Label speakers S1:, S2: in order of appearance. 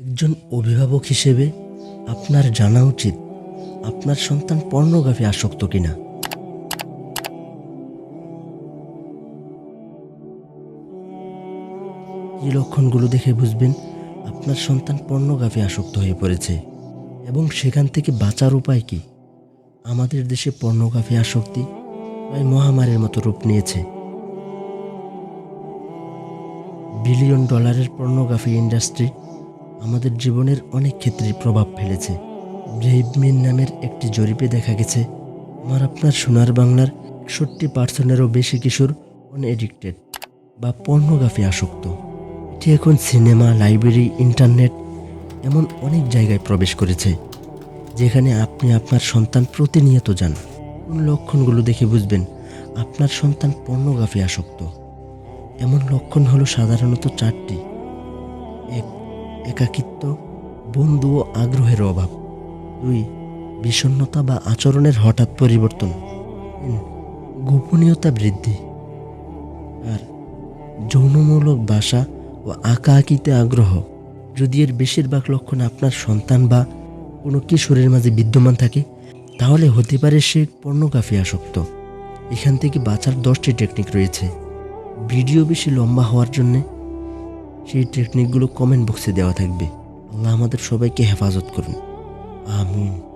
S1: একজন অভিভাবক হিসেবে আপনার জানা উচিত আপনার সন্তান পর্নোগ্রাফি আসক্ত কিনা। কি লক্ষণগুলো দেখে বুঝবেন আপনার সন্তান পর্নোগ্রাফি আসক্ত হয়ে পড়েছে এবং সেখান থেকে বাঁচার উপায় কি? আমাদের দেশে পর্নোগ্রাফি আসক্তি প্রায় মহামারীর মতো রূপ নিয়েছে। বিলিয়ন ডলারের পর্নোগ্রাফি ইন্ডাস্ট্রি আমাদের জীবনের অনেক ক্ষেত্রে প্রভাব ফেলেছে। ব্রেইভমিন নামের একটি জরিপে দেখা গেছে আমার আপনার সোনার বাংলার একষট্টি পার্সেন্টেরও বেশি কিশোর অনএডিক্টেড বা পর্নোগ্রাফি আসক্ত। এটি এখন সিনেমা, লাইব্রেরি, ইন্টারনেট এমন অনেক জায়গায় প্রবেশ করেছে, যেখানে আপনি আপনার সন্তান প্রতিনিয়ত যান। কোন লক্ষণগুলো দেখে বুঝবেন? আপনার সন্তান পর্নোগ্রাফি আসক্ত। এমন লক্ষণ হলো সাধারণত চারটি। একাকিত্ব, বন্ধু ও আগ্রহের অভাব। দুই, বিষণ্ণতা বা আচরণের হঠাৎ পরিবর্তন। তিন, গোপনীয়তা বৃদ্ধি। আর যৌনমূলক ভাষা ও আঁকা আঁকিতে আগ্রহ। যদি এর বেশিরভাগ লক্ষণ আপনার সন্তান বা কোনো কিশোরের মাঝে বিদ্যমান থাকে, তাহলে হতে পারে সে পর্নোগ্রাফি আসক্ত। এখান থেকে বাঁচার দশটি টেকনিক রয়েছে। ভিডিও বেশি লম্বা হওয়ার জন্যে সেই টেকনিকগুলো কমেন্ট বক্সে দেওয়া থাকবে। আল্লাহ আমাদের সবাইকে হেফাজত করুন। আমিন।